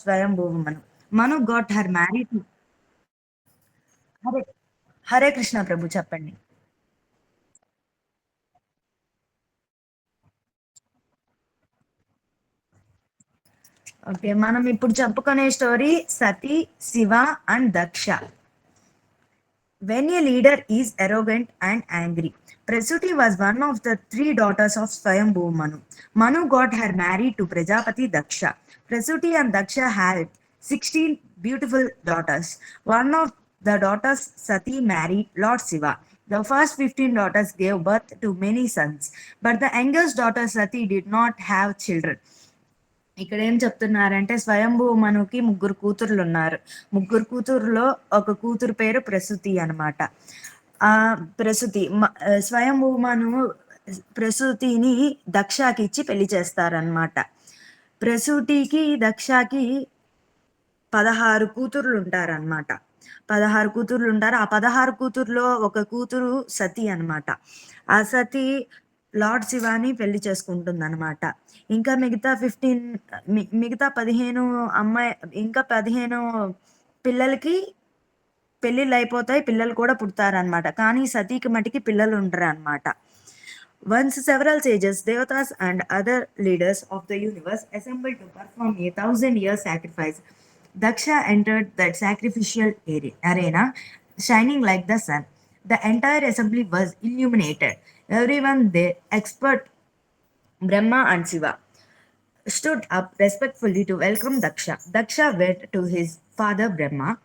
Swayambhuva Manu Manu got her married Hare Hare Krishna Prabhu చెప్పండి okay మనం ఇప్పుడు చెప్పుకునే story Sati Shiva and Daksha when a leader is arrogant and angry. Prasuti was one of the three daughters of Swayambhu Manu. Manu got her married to Prajapati Daksha. Prasuti and Daksha had 16 beautiful daughters. One of the daughters, Sati, married Lord Shiva. The first 15 daughters gave birth to many sons, but the youngest daughter, Sati, did not have children. ఇక్కడ ఏం చెప్తున్నారంటే స్వయంభూ మనుకి ముగ్గురు కూతుర్లు ఉన్నారు ముగ్గురు కూతురులో ఒక కూతురు పేరు ప్రసూతి అన్నమాట ఆ ప్రసూతి మ- ఆ, స్వయంభూ మను ప్రసూతిని దక్షకి ఇచ్చి పెళ్ళి చేస్తారనమాట ప్రసూతికి దక్షకి పదహారు కూతుర్లు ఉంటారన్నమాట పదహారు కూతుర్లు ఉంటారు ఆ పదహారు కూతుర్లో ఒక కూతురు సతి అన్నమాట. ఆ సతి లార్డ్ శివాని పెళ్ళి చేసుకుంటుంది అనమాట ఇంకా మిగతా ఫిఫ్టీన్ మిగతా పదిహేను అమ్మాయి ఇంకా పదిహేను పిల్లలకి పెళ్ళిళ్ళు అయిపోతాయి పిల్లలు కూడా పుడతారనమాట కానీ సతీకి మటుకి పిల్లలు ఉండరు అనమాట Once several sages, devatas, and other leaders of the universe assembled to perform a thousand year sacrifice. Daksha entered that sacrificial arena, shining like the sun. The entire assembly was illuminated. Everyone there, expert Brahma and Shiva, stood up respectfully to welcome Daksha. Daksha went to his father Brahma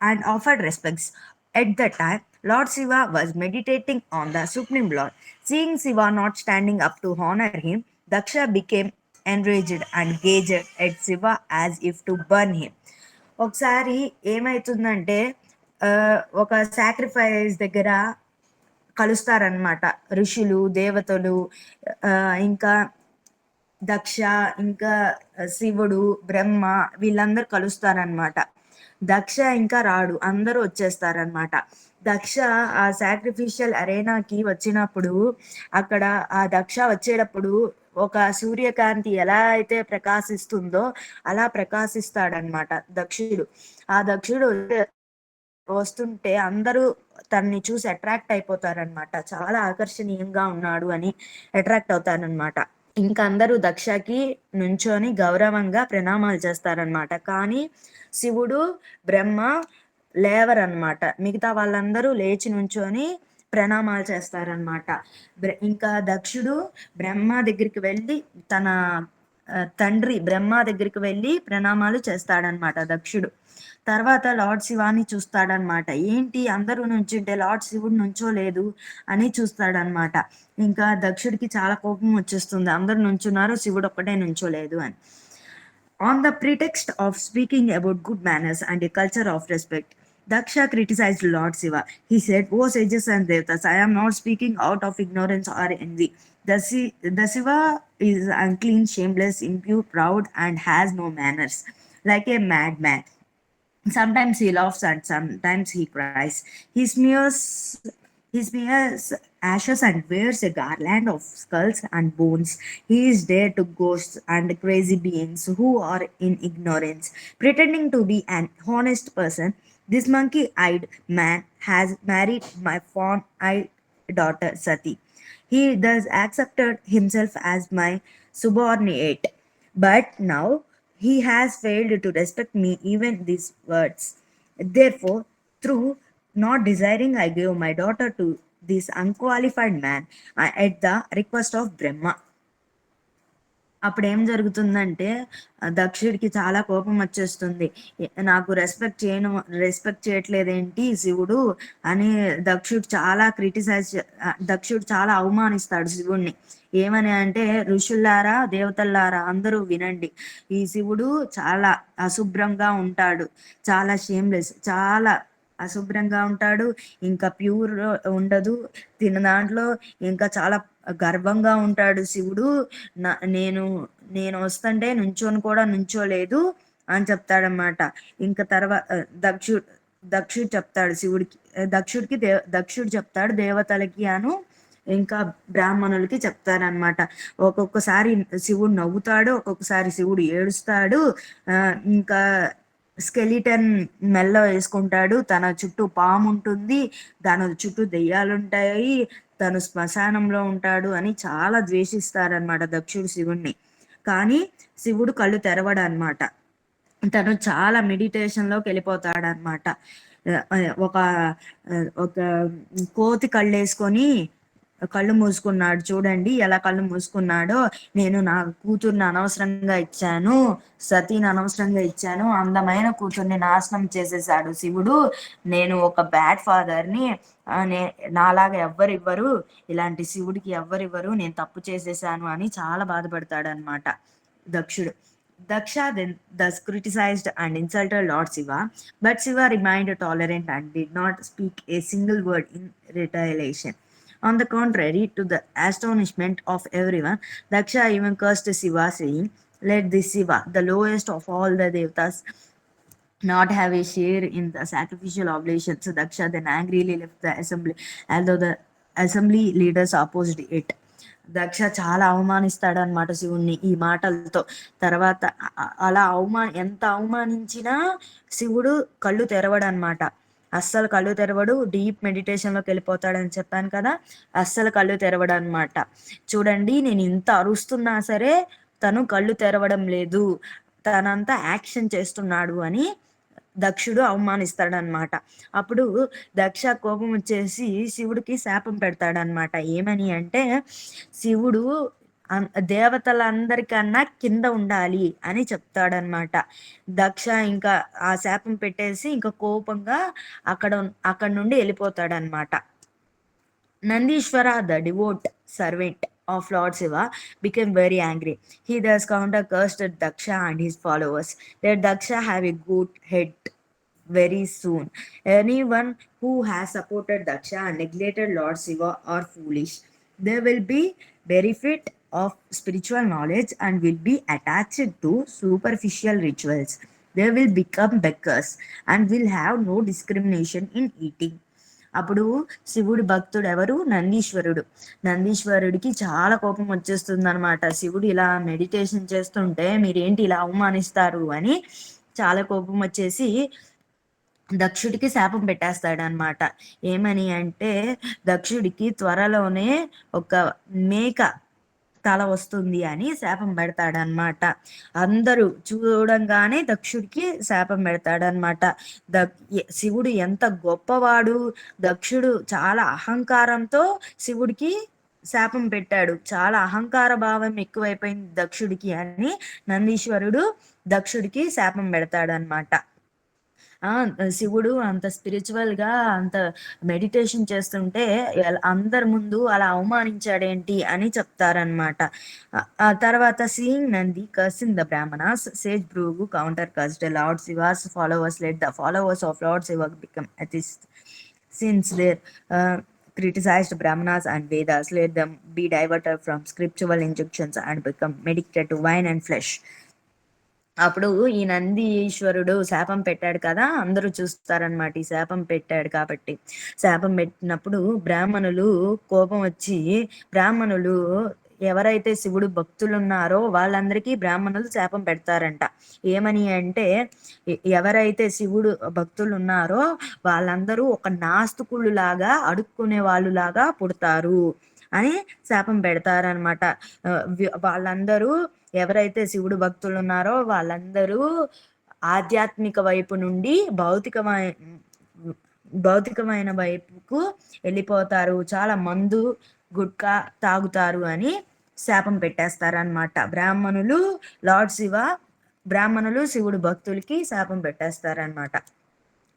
and offered respects. At that time, Lord Shiva was meditating on the Supreme Lord. Seeing Shiva not standing up to honor him, Daksha became enraged and gazed at Shiva as if to burn him. ఒకసారి ఏమైతుందంటే ఆ, ఒక sacrifice దగ్గర కలుస్తారనమాట ఋషులు దేవతలు ఆ, ఇంకా దక్ష ఇంకా శివుడు బ్రహ్మ వీళ్ళందరూ కలుస్తారనమాట దక్ష ఇంకా రాడు అందరూ వచ్చేస్తారనమాట దక్ష ఆ సాక్రిఫిషియల్ అరేనాకి వచ్చినప్పుడు అక్కడ ఆ దక్ష వచ్చేటప్పుడు ఒక సూర్యకాంతి ఎలా అయితే ప్రకాశిస్తుందో అలా ప్రకాశిస్తాడనమాట దక్షుడు. ఆ దక్షుడు వస్తుంటే అందరూ తనని చూసి అట్రాక్ట్ అయిపోతారనమాట చాలా ఆకర్షణీయంగా ఉన్నాడు అని అట్రాక్ట్ అవుతారనమాట ఇంకా అందరూ దక్షకి నుంచొని గౌరవంగా ప్రణామాలు చేస్తారనమాట కానీ శివుడు బ్రహ్మ లేవరనమాట. మిగతా వాళ్ళందరూ లేచి నుంచొని ప్రణామాలు చేస్తారనమాట. ఇంకా దక్షుడు బ్రహ్మ దగ్గరికి వెళ్ళి తన తండ్రి బ్రహ్మ దగ్గరికి వెళ్ళి ప్రణామాలు చేస్తాడనమాట దక్షుడు. తర్వాత లార్డ్ శివాని చూస్తాడనమాట. ఏంటి అందరూ నుంచుంటే లార్డ్ శివుడు నుంచో లేదు అని చూస్తాడనమాట. ఇంకా దక్షుడికి చాలా కోపం వచ్చేస్తుంది. అందరు నుంచున్నారు శివుడు ఒక్కటే నుంచో లేదు అని. On the pretext of speaking about good manners and culture of respect Daksha criticized Lord Shiva. He said, O sages and devatas, I am not speaking out of ignorance or envy. The, Si- Shiva is unclean, shameless, impure, proud, and has no manners, like a madman. Sometimes he laughs and sometimes he cries. He smears he smears ashes and wears a garland of skulls and bones. He is dear to ghosts and crazy beings who are in ignorance. Pretending to be an honest person, this monkey eyed man has married my fawn eyed daughter Sati. He thus accepted himself as my subordinate. But now he has failed to respect me even these words. Therefore, through not desiring, I gave my daughter to this unqualified man at the request of Brahma. అప్పుడు ఏం జరుగుతుందంటే దక్షుడికి చాలా కోపం వచ్చేస్తుంది. నాకు respect చేయను respect చేయట్లేదేంటి శివుడు అని దక్షుడు చాలా క్రిటిసైజ్ దక్షుడు చాలా అవమానిస్తాడు శివుణ్ణి. ఏమని అంటే ఋషుల్లారా దేవతల్లారా అందరూ వినండి. ఈ శివుడు చాలా అశుభ్రంగా ఉంటాడు. చాలా షేమ్లెస్ చాలా అశుభ్రంగా ఉంటాడు. ఇంకా ప్యూర్ ఉండదు. తిన దాంట్లో ఇంకా చాలా గర్వంగా ఉంటాడు శివుడు. నా- నేను నేను వస్తుంటే నుంచోని కూడా నుంచోలేదు అని చెప్తాడనమాట ఇంకా తర్వాత దక్షుడు దక్షుడు చెప్తాడు శివుడికి దక్షుడికి దేవ దక్షుడు చెప్తాడు దేవతలకి అను ఇంకా బ్రాహ్మణులకి చెప్తారనమాట ఒక్కొక్కసారి శివుడు నవ్వుతాడు ఒక్కొక్కసారి శివుడు ఏడుస్తాడు ఇంకా స్కెలిటన్ మెల్ల వేసుకుంటాడు. తన చుట్టూ పాము ఉంటుంది. దాని చుట్టూ దెయ్యాలు ఉంటాయి. తను శ్మశానంలో ఉంటాడు అని చాలా ద్వేషిస్తారనమాట దక్షుడు శివుణ్ణి. కానీ శివుడు కళ్ళు తెరవడనమాట తను చాలా మెడిటేషన్లోకి వెళ్ళిపోతాడనమాట ఒక ఒక కోతి కళ్ళు వేసుకొని కళ్ళు మూసుకున్నాడు. చూడండి ఎలా కళ్ళు మూసుకున్నాడో. నేను నా కూతుర్ని అనవసరంగా ఇచ్చాను. సతీని అనవసరంగా ఇచ్చాను. అందమైన కూతుర్ని నాశనం చేసేసాడు శివుడు. నేను ఒక బ్యాడ్ ఫాదర్ని నే నాలాగా ఎవ్వరివ్వరు. ఇలాంటి శివుడికి ఎవ్వరివ్వరు. నేను తప్పు చేసేసాను అని చాలా బాధపడతాడు అనమాట దక్షుడు. Daksha then thus criticized and insulted Lord Shiva. But Shiva remained tolerant and did not speak a single word in retaliation. On the contrary, to the astonishment of everyone, Daksha even cursed Shiva, saying, Let this Shiva, the lowest of all the Devatas, not have a share in the sacrificial oblations. So Daksha then angrily left the assembly, although the assembly leaders opposed it. Daksha చాలా అవమానిస్తాడు అనమాట శివుణ్ణి ఈ మాటలతో తర్వాత అలా అవమా ఎంత అవమానించినా శివుడు కళ్ళు తెరవడు అనమాట అస్సలు కళ్ళు తెరవడు డీప్ మెడిటేషన్లోకి వెళ్ళిపోతాడని చెప్పాను కదా అస్సలు కళ్ళు తెరవడు అనమాట చూడండి నేను ఇంత అరుస్తున్నా సరే తను కళ్ళు తెరవడం లేదు తనంతా యాక్షన్ చేస్తున్నాడు అని దక్షుడు అవమానిస్తాడనమాట. అప్పుడు దక్ష కోపం వచ్చేసి శివుడికి శాపం పెడతాడనమాట. ఏమని అంటే శివుడు దేవతలందరికన్నా కింద ఉండాలి అని చెప్తాడనమాట దక్ష ఇంకా ఆ శాపం పెట్టేసి ఇంకా కోపంగా అక్కడ అక్కడ నుండి వెళ్ళిపోతాడనమాట Nandishwara the devout servant of Lord Shiva became very angry. He thus counter cursed Daksha and his followers. Let Daksha have a good head very soon. Anyone who has supported Daksha and neglected Lord Shiva are foolish. They will be benefit of spiritual knowledge and will be attached to superficial rituals. They will become beggars and will have no discrimination in eating. అప్పుడు శివుడు భక్తుడు ఎవరు నందీశ్వరుడు నందీశ్వరుడికి చాలా కోపం వచ్చేస్తుంది అనమాట శివుడు ఇలా మెడిటేషన్ చేస్తుంటే మీరేంటి ఇలా అవమానిస్తారు అని చాలా కోపం వచ్చేసి దక్షుడికి శాపం పెట్టేస్తాడు అనమాట ఏమని అంటే దక్షుడికి త్వరలోనే ఒక మేక తల వస్తుంది అని శాపం పెడతాడనమాట అందరూ చూడంగానే దక్షుడికి శాపం పెడతాడనమాట ద శివుడు ఎంత గొప్పవాడు. దక్షుడు చాలా అహంకారంతో శివుడికి శాపం పెట్టాడు. చాలా అహంకార భావం ఎక్కువైపోయింది దక్షుడికి అని నందీశ్వరుడు దక్షుడికి శాపం పెడతాడనమాట శివుడు అంత స్పిరిచువల్గా అంత మెడిటేషన్ చేస్తుంటే అందరి ముందు అలా అవమానించాడేంటి అని చెప్తారనమాట ఆ తర్వాత seeing Nandi cursing the brahmanas sage Bhrigu counter cursed Lord Shiva's followers let the followers of Lord Shiva become atheist since there criticized brahmanas and vedas let them be diverted from scriptural injunctions and become meditated to wine and flesh. అప్పుడు ఈ నంది ఈశ్వరుడు శాపం పెట్టాడు కదా అందరూ చూస్తారనమాట ఈ శాపం పెట్టాడు కాబట్టి. శాపం పెట్టినప్పుడు బ్రాహ్మణులు కోపం వచ్చి బ్రాహ్మణులు ఎవరైతే శివుడు భక్తులు ఉన్నారో వాళ్ళందరికీ బ్రాహ్మణులు శాపం పెడతారంట. ఏమని అంటే ఎవరైతే శివుడు భక్తులు ఉన్నారో వాళ్ళందరూ ఒక నాస్తుకులు లాగా అడుక్కునే వాళ్ళు లాగా పుడతారు అని శాపం పెడతారనమాట వాళ్ళందరూ ఎవరైతే శివుడు భక్తులు ఉన్నారో వాళ్ళందరూ ఆధ్యాత్మిక వైపు నుండి భౌతికమైన భౌతికమైన వైపుకు వెళ్ళిపోతారు. చాలా మందు గుట్కా తాగుతారు అని శాపం పెట్టేస్తారనమాట బ్రాహ్మణులు లార్డ్ శివ బ్రాహ్మణులు శివుడు భక్తులకి శాపం పెట్టేస్తారనమాట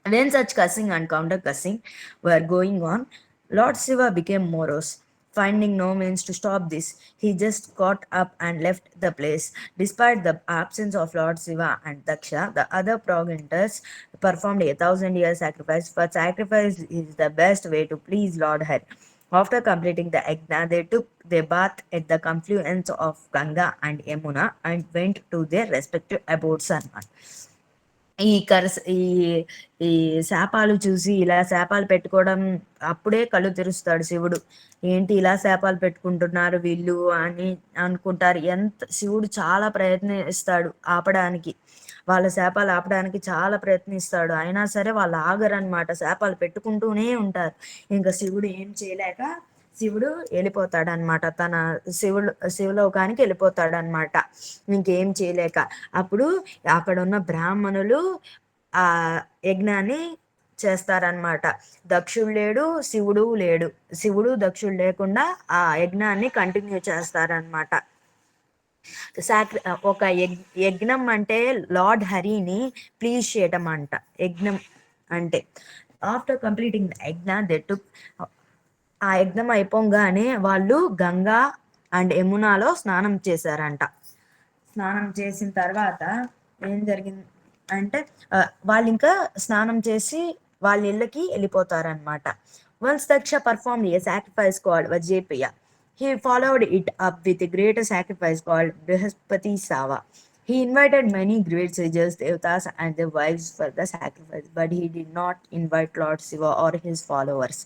when such cursing and counter cursing were going on Lord Shiva became morose Finding no means to stop this, he just got up and left the place. Despite the absence of Lord Shiva and Daksha, the other progenitors performed a thousand year sacrifice. For sacrifice is the best way to please Lord Hari. After completing the Agna, they took their bath at the confluence of Ganga and Yamuna and went to their respective abodes. ఈ కరస ఈ ఈ శాపాలు చూసి ఇలా శాపాలు పెట్టుకోవడం అప్పుడే కళ్ళు తెరుస్తాడు శివుడు. ఏంటి ఇలా శాపాలు పెట్టుకుంటున్నారు వీళ్ళు అని అనుకుంటారు. ఎంత శివుడు చాలా ప్రయత్నిస్తాడు ఆపడానికి. వాళ్ళ శాపాలు ఆపడానికి చాలా ప్రయత్నిస్తాడు. అయినా సరే వాళ్ళు ఆగరనమాట శాపాలు పెట్టుకుంటూనే ఉంటారు. ఇంకా శివుడు ఏం చేయలేక శివుడు వెళ్ళిపోతాడు అనమాట తన శివుడు శివలోకానికి వెళ్ళిపోతాడు అనమాట ఇంకేం చేయలేక. అప్పుడు అక్కడ ఉన్న బ్రాహ్మణులు ఆ యజ్ఞాన్ని చేస్తారనమాట దక్షుడు లేడు శివుడు లేడు. శివుడు దక్షుడు లేకుండా ఆ యజ్ఞాన్ని కంటిన్యూ చేస్తారనమాట సాక్రి ఒక యజ్ఞం అంటే లార్డ్ హరిని ప్లీజ్ చేయటం అంట. యజ్ఞం అంటే after completing the yajna they took ఆ యజ్ఞం అయిపోగానే వాళ్ళు గంగా అండ్ యమునాలో స్నానం చేశారంట. స్నానం చేసిన తర్వాత ఏం జరిగింది అంటే వాళ్ళు ఇంకా స్నానం చేసి వాళ్ళ ఇళ్ళకి వెళ్ళిపోతారనమాట once Daksha perform a sacrifice called Vajapeya he followed it up with great sacrifice called Brihaspati Sava He invited many great sages, devatas, and their wives for the sacrifice, but he did not invite Lord Shiva or his followers.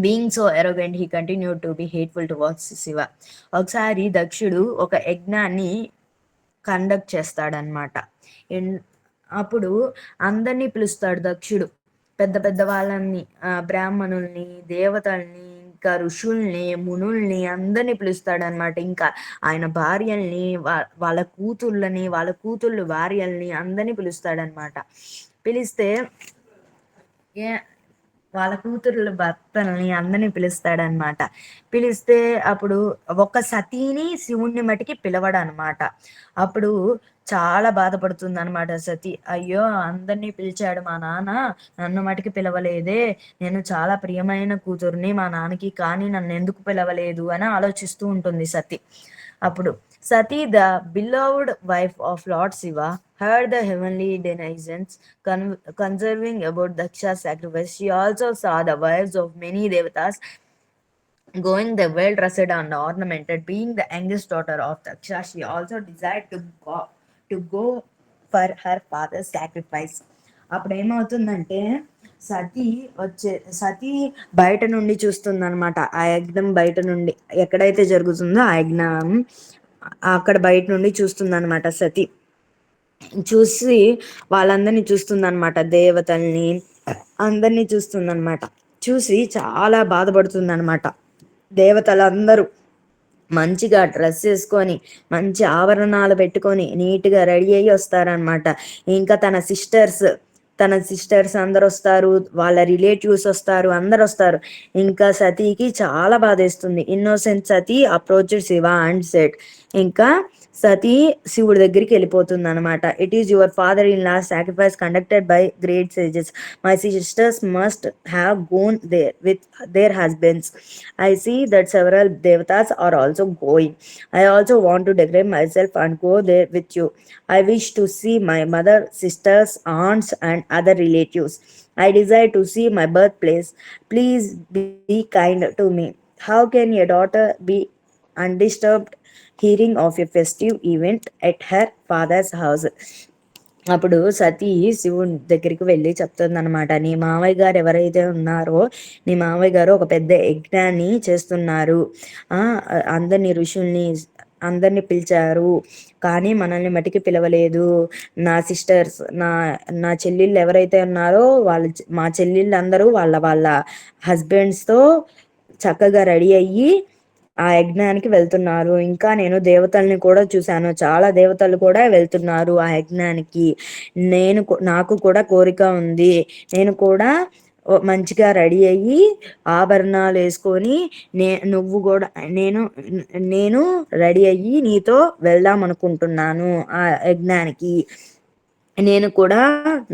Being so arrogant he continue to be hateful towards Shiva ఒకసారి దక్షుడు ఒక యజ్ఞాన్ని conduct చేస్తాడనమాట అప్పుడు అందరినీ పిలుస్తాడు దక్షుడు. పెద్ద పెద్ద వాళ్ళని బ్రాహ్మణుల్ని దేవతల్ని ఇంకా ఋషుల్ని మునుల్ని అందరినీ పిలుస్తాడనమాట ఇంకా ఆయన భార్యల్ని వాళ్ళ కూతుళ్ళని వాళ్ళ కూతుళ్ళు భార్యల్ని అందరినీ పిలుస్తాడనమాట పిలిస్తే ఏ వాళ్ళ కూతురుల భర్తల్ని అందరిని పిలుస్తాడనమాట పిలిస్తే అప్పుడు ఒక సతీని శివుణ్ణి మటుకి పిలవడనమాట అప్పుడు చాలా బాధపడుతుంది అనమాట సతి. అయ్యో అందరినీ పిలిచాడు మా నాన్న. నన్ను మటుకి పిలవలేదే. నేను చాలా ప్రియమైన కూతుర్ని మా నాన్నకి కానీ నన్ను ఎందుకు పిలవలేదు అని ఆలోచిస్తూ ఉంటుంది సతి. అప్పుడు Sati the beloved wife of Lord Shiva heard the heavenly denizens con- conserving about Daksha's sacrifice. She also saw the wives of many devatas going the well dressed and ornamented. Being the youngest daughter of Daksha, she also desired to go, to go for her father's sacrifice. అప్పుడు ఏమవుతుందంటే సతీ వచ్చే సతీ బయట నుండి చూస్తుందన్నమాట ఆ యజ్ఞం బయట నుండి ఎక్కడైతే జరుగుతుందో ఆ యజ్ఞం అక్కడ బయట నుండి చూస్తుందన్నమాట సతీ చూసి వాళ్ళందరినీ చూస్తుందన్నమాట. దేవతల్ని అందరినీ చూస్తుందన్నమాట. చూసి చాలా బాధపడుతుందన్నమాట. దేవతలందరూ మంచిగా డ్రెస్ వేసుకొని మంచి ఆభరణాలు పెట్టుకొని నీట్గా రెడీ అయ్యి వస్తారనమాట ఇంకా తన సిస్టర్స్ తన సిస్టర్స్ అందరు వస్తారు వాళ్ళ రిలేటివ్స్ వస్తారు అందరు వస్తారు. ఇంకా సతీకి చాలా బాధేస్తుంది. Innocent Sati approach Shiva and said ఇంకా సతీ శివుడి దగ్గరికి వెళ్ళిపోతుంది అనమాట it is your father in law's sacrifice conducted by great sages my sisters must have gone there with their husbands I see that several devatas are also going I also want to decorate myself and go there with you I wish to see my mother sisters aunts and other relatives I desire to see my birthplace. Please be kind to me. How can your daughter be undisturbed hearing of a festive event at her father's house అప్పుడు సతీ శివుని దగ్గరికి వెళ్ళి చెప్తుంది అనమాట నీ మావయ్య గారు ఎవరైతే ఉన్నారో నీ మావయ్య గారు ఒక పెద్ద యజ్ఞాన్ని చేస్తున్నారు. అందరిని ఋషుల్ని అందరిని పిలిచారు. కానీ మనల్ని మటికి పిలవలేదు. నా సిస్టర్స్ నా నా చెల్లెళ్ళు ఎవరైతే ఉన్నారో వాళ్ళ మా చెల్లెళ్ళు అందరూ వాళ్ళ వాళ్ళ హస్బెండ్స్తో చక్కగా రెడీ అయ్యి ఆ యజ్ఞానికి వెళ్తున్నారు. ఇంకా నేను దేవతల్ని కూడా చూశాను. చాలా దేవతలు కూడా వెళ్తున్నారు ఆ యజ్ఞానికి. నేను నాకు కూడా కోరిక ఉంది. నేను కూడా మంచిగా రెడీ అయ్యి ఆభరణాలు వేసుకొని నే నువ్వు కూడా నేను నేను రెడీ అయ్యి నీతో వెళ్దాం అనుకుంటున్నాను ఆ యజ్ఞానికి. నేను కూడా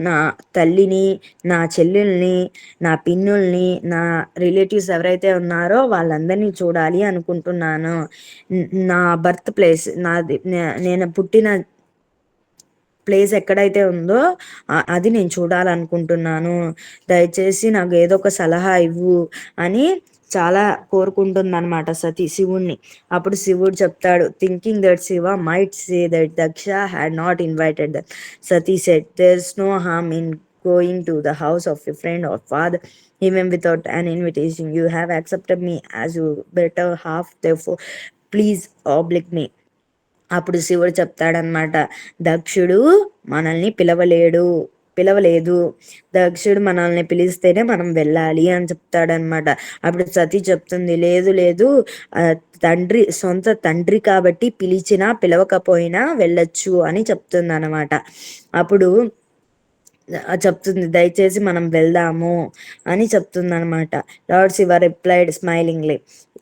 నా తల్లిని నా చెల్లెల్ని నా పిన్నుల్ని నా రిలేటివ్స్ ఎవరైతే ఉన్నారో వాళ్ళందరినీ చూడాలి అనుకుంటున్నాను. నా బర్త్ ప్లేస్ నాది నేను పుట్టిన ప్లేస్ ఎక్కడైతే ఉందో అది నేను చూడాలనుకుంటున్నాను. దయచేసి నాకు ఏదో ఒక సలహా ఇవ్వు అని చాలా కోరుకుంటుంది అనమాట సతీ శివుణ్ణి. అప్పుడు శివుడు చెప్తాడు thinking that Shiva might say that Daksha had not invited the Sati said there's no harm in going to the house of you friend of father even without an invitation you have accepted me as you better half the therefore please oblige me అప్పుడు శివుడు చెప్తాడనమాట దక్షుడు మనల్ని పిలవలేడు. పిలవలేదు. దక్షుడు మనల్ని పిలిస్తేనే మనం వెళ్ళాలి అని చెప్తాడనమాట అప్పుడు సతి చెప్తుంది లేదు లేదు తండ్రి సొంత తండ్రి కాబట్టి పిలిచినా పిలవకపోయినా వెళ్ళొచ్చు అని చెప్తుంది అనమాట అప్పుడు చెప్తుంది దయచేసి మనం వెళ్దాము అని చెప్తుంది అనమాట Lord Shiva replied smilingly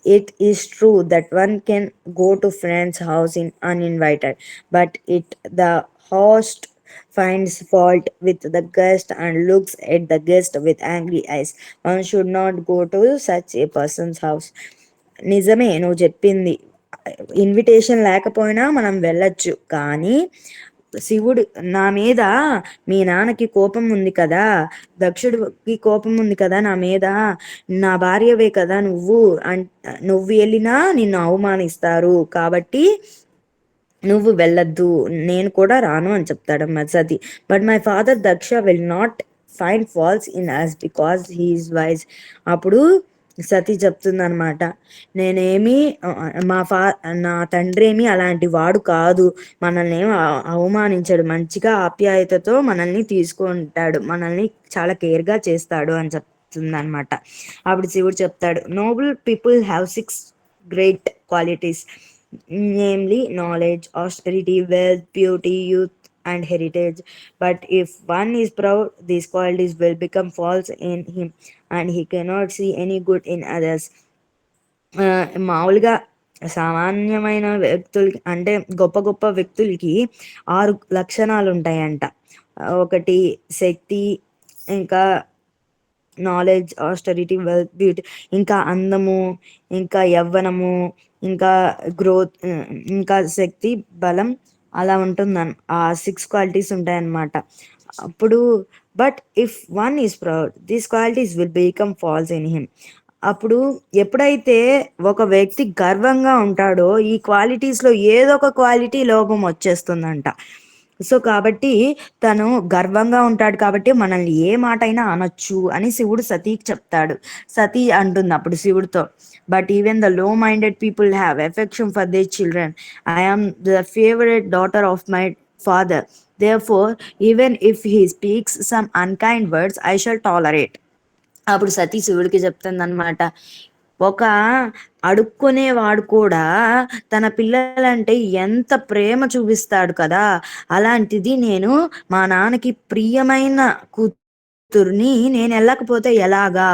it is true that one can go to friend's house in uninvited but it the host finds fault with the guest and looks at the guest with angry eyes. One should not go to such a person's house. నిజమే నువ్వు చెప్పింది invitation లేకపోయినా మనం వెళ్ళొచ్చు కానీ శివుడు నా మీద మీ నాన్నకి కోపం ఉంది కదా దక్షుడికి కోపం ఉంది కదా నా మీద నా భార్యవే కదా నువ్వు నువ్వు వెళ్ళినా నిన్ను అవమానిస్తారు కాబట్టి నువ్వు వెళ్ళొద్దు నేను కూడా రాను అని చెప్తాడు Sati but my father Daksha will not find faults in us because he is wise అప్పుడు సతి చెప్తుందనమాట నేనేమి మా ఫా నా తండ్రి ఏమి అలాంటి వాడు కాదు. మనల్ని ఏమి అవమానించాడు. మంచిగా ఆప్యాయతతో మనల్ని తీసుకుంటాడు. మనల్ని చాలా కేర్గా చేస్తాడు అని చెప్తుందనమాట అప్పుడు శివుడు చెప్తాడు noble people have six great qualities namely knowledge, austerity, wealth, beauty, youth, and heritage. But if one is proud, these qualities will become false in him and he cannot see any good in others. మామూలుగా సామాన్యమైన వ్యక్తులకి అంటే గొప్ప గొప్ప వ్యక్తులకి ఆరు లక్షణాలు ఉంటాయంట ఒకటి శక్తి ఇంకా నాలెడ్జ్ ఆస్టరిటీ వెల్త్ బ్యూటీ ఇంకా అందము ఇంకా యవ్వనము ఇంకా గ్రోత్ ఇంకా శక్తి బలం అలా ఉంటుంది ఆ సిక్స్ క్వాలిటీస్ ఉంటాయన్నమాట. అప్పుడు but if one is proud these qualities will become faults in him అప్పుడు ఎప్పుడైతే ఒక వ్యక్తి గర్వంగా ఉంటాడో ఈ క్వాలిటీస్లో ఏదో ఒక క్వాలిటీ లోపం వచ్చేస్తుందంట. సో కాబట్టి తను గర్వంగా ఉంటాడు కాబట్టి మనల్ని ఏ మాట అయినా అనొచ్చు అని శివుడు సతీకి చెప్తాడు. సతీ అంటుంది అప్పుడు శివుడితో but even the low minded people have affection for they children I the favourite daughter of my father therefore even if he speaks some unkind words I shall tolerate అప్పుడు సతీ శివుడికి చెప్తుంది అనమాట ఒక అడుక్కునేవాడు కూడా తన పిల్లలంటే ఎంత ప్రేమ చూపిస్తాడు కదా. అలాంటిది నేను మా నాన్నకి ప్రియమైన కూతుర్ని నేను వెళ్ళకపోతే ఎలాగా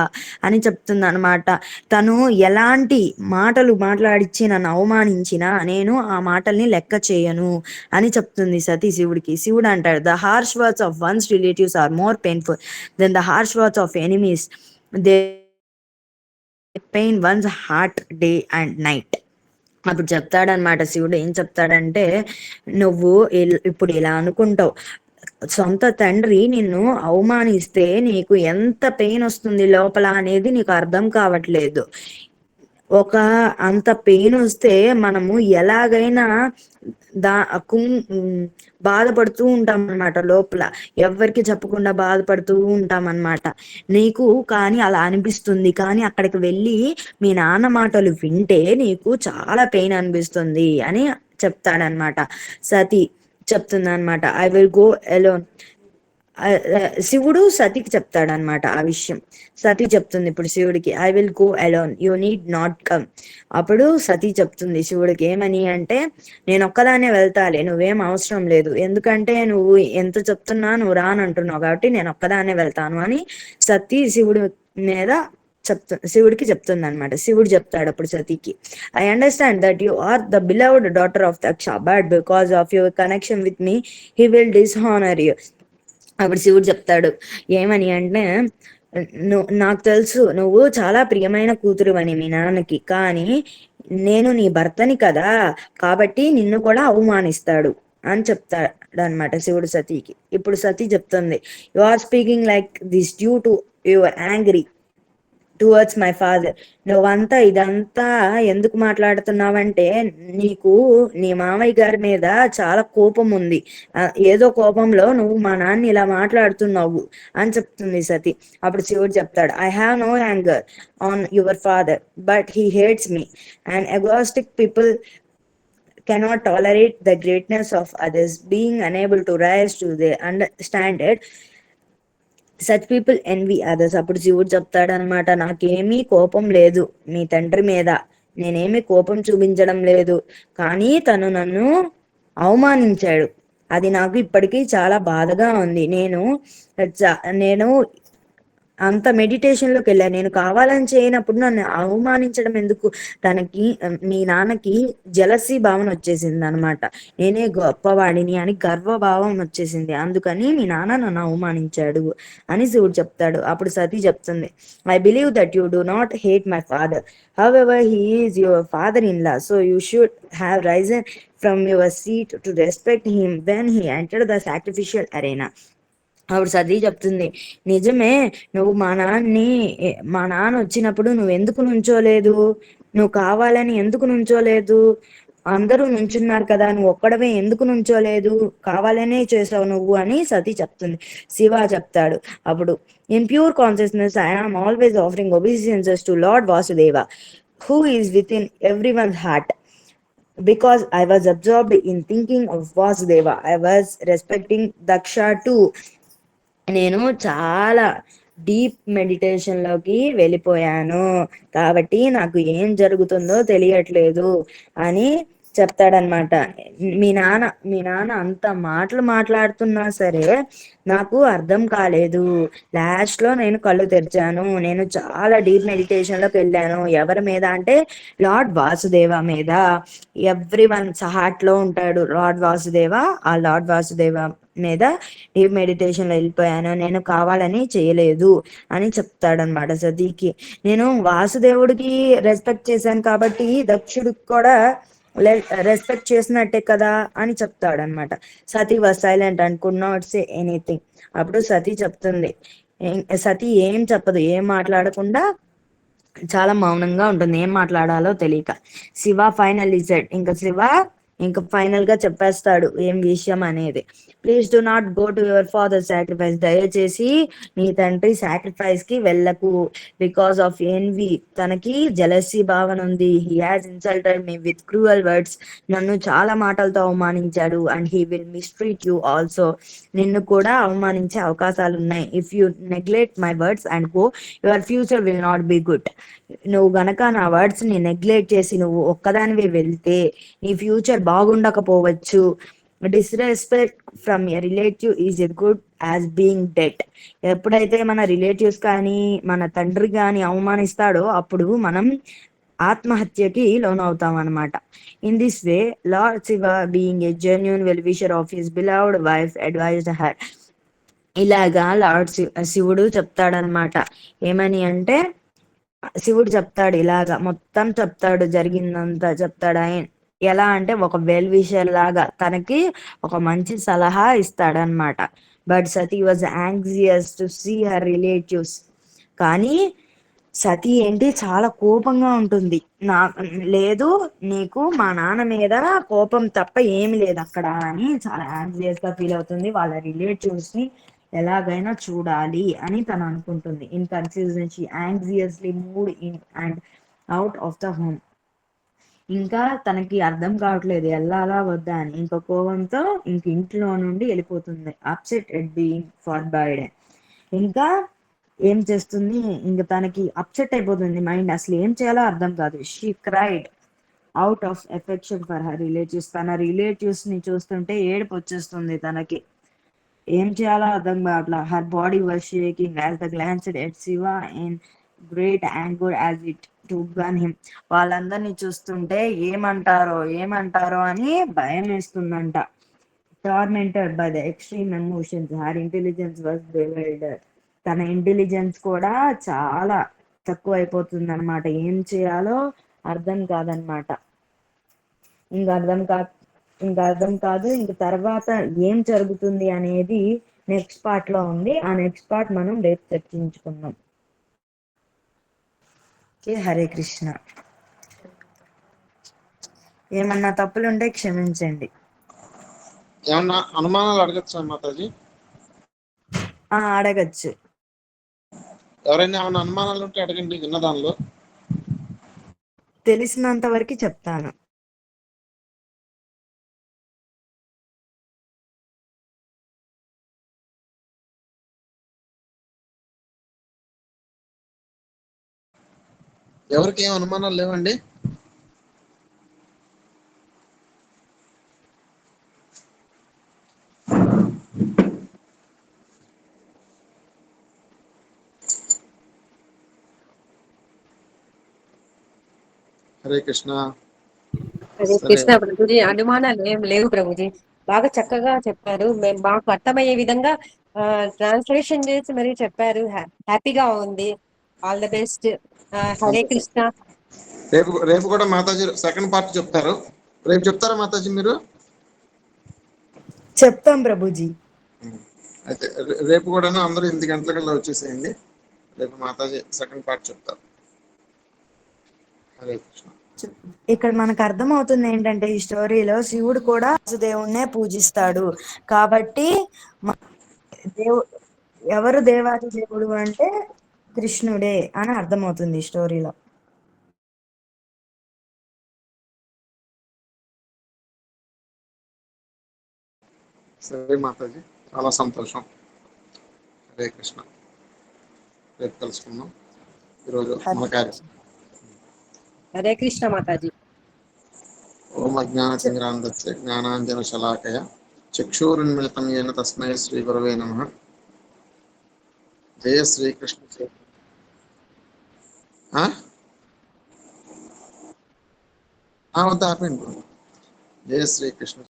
అని చెప్తుంది అనమాట తను ఎలాంటి మాటలు మాట్లాడిచ్చి నన్ను అవమానించినా నేను ఆ మాటల్ని లెక్క చేయను అని చెప్తుంది సతీ శివుడికి. శివుడు అంటాడు the harsh words of one's relatives are more painful than the harsh words of enemies they pain one's heart day and night అప్పుడు చెప్తాడనమాట శివుడు. ఏం చెప్తాడంటే నువ్వు ఇప్పుడు ఇలా అనుకుంటావు. సొంత తండ్రి నిన్ను అవమానిస్తే నీకు ఎంత పెయిన్ వస్తుంది లోపల అనేది నీకు అర్థం కావట్లేదు. ఒక అంత పెయిన్ వస్తే మనము ఎలాగైనా దా కుం బాధపడుతూ ఉంటాం అనమాట లోపల. ఎవరికి చెప్పకుండా బాధపడుతూ ఉంటాం అనమాట నీకు కానీ అలా అనిపిస్తుంది. కానీ అక్కడికి వెళ్ళి మీ నాన్న మాటలు వింటే నీకు చాలా పెయిన్ అనిపిస్తుంది అని చెప్తాడనమాట సతీ చెప్తుంది అనమాట ఐ విల్ గో ఎలోన్ శివుడు సతికి చెప్తాడనమాట ఆ విషయం. సతి చెప్తుంది ఇప్పుడు శివుడికి I will go alone you need not come అప్పుడు సతీ చెప్తుంది శివుడికి ఏమని అంటే నేను ఒక్కదానే వెళ్తాలే నువ్వేం అవసరం లేదు. ఎందుకంటే నువ్వు ఎంత చెప్తున్నా నువ్వు రానంటున్నావు కాబట్టి నేను ఒక్కదానే వెళ్తాను అని సతీ శివుడి మీద చెప్తు శివుడికి చెప్తుంది అనమాట శివుడు చెప్తాడు అప్పుడు సతీకి I understand that you are the beloved daughter of Daksha but because of your connection with me he will dishonour you అప్పుడు శివుడు చెప్తాడు ఏమని అంటే నువ్వు నాకు తెలుసు నువ్వు చాలా ప్రియమైన కూతురు అని మీ నాన్నకి కానీ నేను నీ భర్తని కదా కాబట్టి నిన్ను కూడా అవమానిస్తాడు అని చెప్తాడు అనమాట శివుడు సతీకి. ఇప్పుడు సతీ చెప్తుంది you are speaking like this due to your angry towards my father నువ్వంతా ఇదంతా ఎందుకు మాట్లాడుతున్నావంటే నీకు నీ మామయ్య గారి మీద చాలా కోపం ఉంది. ఏదో కోపంలో నువ్వు మా నాన్న ఇలా మాట్లాడుతున్నావు అని చెప్తుంది సతి. అప్పుడు శివుడు చెప్తాడు I have no anger on your father but he hates me and egoistic people cannot tolerate the greatness of others. Being unable to rise to the understand such people envy others అప్పుడు శివుడు చెప్తాడనమాట నాకేమీ కోపం లేదు మీ తండ్రి మీద. నేనేమి కోపం చూపించడం లేదు. కానీ తను నన్ను అవమానించాడు. అది నాకు ఇప్పటికీ చాలా బాధగా ఉంది. నేను నేను అంత మెడిటేషన్లోకి వెళ్ళా. నేను కావాలని చేయనప్పుడు నన్ను అవమానించడం ఎందుకు? తనకి మీ నాన్నకి జలసీ భావన వచ్చేసింది అనమాట నేనే గొప్పవాడిని అని గర్వభావం వచ్చేసింది. అందుకని మీ నాన్న నన్ను అవమానించాడు అని శివుడు చెప్తాడు. అప్పుడు సతీ చెప్తుంది I believe that you do not hate my father however he is your father in law so you should have risen from your seat to respect him when he enter the sacrificial arena ఆవిడ సతీ చెప్తుంది నిజమే నువ్వు మా నాన్నని మా నాన్న వచ్చినప్పుడు నువ్వు ఎందుకు నుంచోలేదు? నువ్వు కావాలని ఎందుకు నుంచోలేదు? అందరూ నుంచున్నారు కదా నువ్వు ఒక్కడమే ఎందుకు నుంచోలేదు? కావాలనే చేసావు నువ్వు అని సతీ చెప్తుంది. శివ చెప్తాడు. అప్పుడు in pure consciousness I am always offering obeisances to Lord Vasudeva who is within every one heart because I was absorbed in thinking of Vasudeva. I was respecting Daksha too. నేను చాలా డీప్ మెడిటేషన్లోకి వెళ్ళిపోయాను. కాబట్టి నాకు ఏం జరుగుతుందో తెలియట్లేదు అని చెప్తాడనమాట మీ నాన్న మీ నాన్న అంత మాటలు మాట్లాడుతున్నా సరే నాకు అర్థం కాలేదు. లాస్ట్లో నేను కళ్ళు తెరిచాను. నేను చాలా డీప్ మెడిటేషన్లోకి వెళ్ళాను. ఎవరి మీద అంటే లార్డ్ వాసుదేవ మీద. ఎవ్రీ వన్ సహాట్లో ఉంటాడు లార్డ్ వాసుదేవ. ఆ లార్డ్ వాసుదేవ మీద డీప్ మెడిటేషన్లో వెళ్ళిపోయాను. నేను కావాలని చేయలేదు అని చెప్తాడనమాట సతీకి. నేను వాసుదేవుడికి రెస్పెక్ట్ చేశాను కాబట్టి దక్షుడికి కూడా రెస్పెక్ట్ చేసినట్టే కదా అని చెప్తాడు అనమాట Sati was silent and could not say anything అప్పుడు సతీ చెప్తుంది. సతీ ఏం చెప్పదు ఏం మాట్లాడకుండా చాలా మౌనంగా ఉంటుంది. ఏం మాట్లాడాలో తెలియక. శివ ఫైనల్ ఇజెడ్ ఇంకా శివ ఇంకా ఫైనల్గా చెప్పేస్తాడు ఏం విషయం అనేది. Please do not go to your father sacrifice దయచేసి నీ తండ్రి సాక్రిఫైస్కి వెళ్ళకు. బికాస్ ఆఫ్ ఎన్వి తనకి జలసీ భావన ఉంది. He has insulted me with cruel words నన్ను చాలా మాటలతో అవమానించాడు. And he will mistreat you also నిన్ను కూడా అవమానించే అవకాశాలు ఉన్నాయి. If you neglect my words and go your future will not be good నువ్వు గనక నా వర్డ్స్ని నెగ్లెక్ట్ చేసి నువ్వు ఒక్కదానివి వెళ్తే నీ future బాగుండకపోవచ్చు. Disrespect from a relative is a good as being dead ఎప్పుడైతే మన రిలేటివ్స్ కానీ మన తండ్రి కానీ అవమానిస్తాడో అప్పుడు మనం ఆత్మహత్యకి లోనవుతాం అనమాట in this way Lord Shiva being a genuine well wisher of his beloved wife advised her ఇలాగా లార్డ్ శివుడు చెప్తాడనమాట ఏమని అంటే శివుడు చెప్తాడు ఇలాగా మొత్తం చెప్తాడు జరిగిందంతా చెప్తాడు ఆయన. ఎలా అంటే ఒక వెల్ విషర్ లాగా తనకి ఒక మంచి సలహా ఇస్తాడనమాట but Sati was anxious to see her relatives కానీ సతీ ఏంటి చాలా కోపంగా ఉంటుంది. నా లేదు నీకు మా నాన్న మీద కోపం తప్ప ఏమి లేదు అక్కడ అని చాలా యాంగ్జియస్గా ఫీల్ అవుతుంది. వాళ్ళ రిలేటివ్స్ని ఎలాగైనా చూడాలి అని తను అనుకుంటుంది. In confusion she anxiously moved in and out of the home ఇంకా తనకి అర్థం కావట్లేదు వెళ్ళాలా వద్దా అని. ఇంకో కోపంతో ఇంక ఇంట్లో నుండి వెళ్ళిపోతుంది. Upset at being forbidden ఇంకా ఏం చేస్తుంది? ఇంకా తనకి అప్సెట్ అయిపోతుంది. మైండ్ అసలు ఏం చేయాలో అర్థం కాదు. She cried out of affection for her relatives. తన రిలేటివ్స్ని చూస్తుంటే ఏడుపు వచ్చేస్తుంది తనకి. ఏం చేయాలో అర్థం కావట్లా. Her body was shaking as the glanced at Shiva in great anger as it to వాళ్ళందరినీ చూస్తుంటే ఏమంటారో ఏమంటారో అని భయం వేస్తుందంట. Tormented by the extreme emotions her intelligence was divided తన ఇంటెలిజెన్స్ కూడా చాలా తక్కువ అయిపోతుంది అనమాట ఏం చేయాలో అర్థం కాదనమాట ఇంకా అర్థం కా ఇంకా అర్థం కాదు. ఇంక తర్వాత ఏం జరుగుతుంది అనేది నెక్స్ట్ పార్ట్లో ఉంది. ఆ నెక్స్ట్ పార్ట్ మనం రేపు చర్చించుకుందాం. ఓకే హరే కృష్ణ. ఏమన్నా తప్పులుంటే క్షమించండి. ఏమన్నా అనుమానాలు అడగచ్చా మాతాజీ? ఆ అడగచ్చు. ఎవరైనా ఏమైనా అనుమానాలు ఉంటే అడగండి విన్న దానిలో. తెలిసినంత వరకు చెప్తాను. ఎవరికి ఏం అనుమానాలు లేవండి? హరే కృష్ణ. సరే. కృష్ణ ప్రభుజీ అనుమానాలు ఏం లేవు ప్రభుజీ. బాగా చక్కగా చెప్పారు. మేము మాకు అర్థమయ్యే విధంగా ట్రాన్స్లేషన్ చేసి మరీ చెప్పారు. హ్యా- హ్యాపీగా ఉంది. All the best Hare Krishna. రేపు రేపు కూడా మాతాజీ సెకండ్ పార్ట్ చెప్తారు. రేపు చెప్తారా మాతాజీ మీరు? చెప్తాం ప్రభుజీ. అయితే రేపు కూడా అందరూ ఎనిమిది గంటలకల్లా వచ్చేసేయండి. రేపు మాతాజీ సెకండ్ పార్ట్ చెప్తారు. హరే కృష్ణ. ఇక్కడ మనకు అర్థమవుతుంది ఏంటంటే ఈ స్టోరీలో శివుడు కూడా వాసుదేవుణ్ణే పూజిస్తాడు. కాబట్టి దేవు ఎవరు దేవాది దేవుడు అంటే కృష్ణుడే అని అర్థమవుతుంది ఈ స్టోరీలో. సరే మాతాజీ చాలా సంతోషం. హరే కృష్ణ. రేపు కలుసుకుందాం. ఈరోజు మన హరే కృష్ణ మాతాజీ. ఓం అజ్ఞానతిమిరాంధస్య జ్ఞానాంజన శలాకయ చక్షురున్మిళితం ఏన తస్మై శ్రీ గురవే నమ. జయ శ్రీకృష్ణ చైతన్య. ఆ? ఆ, వద్దు ఆపండి జయ శ్రీకృష్ణ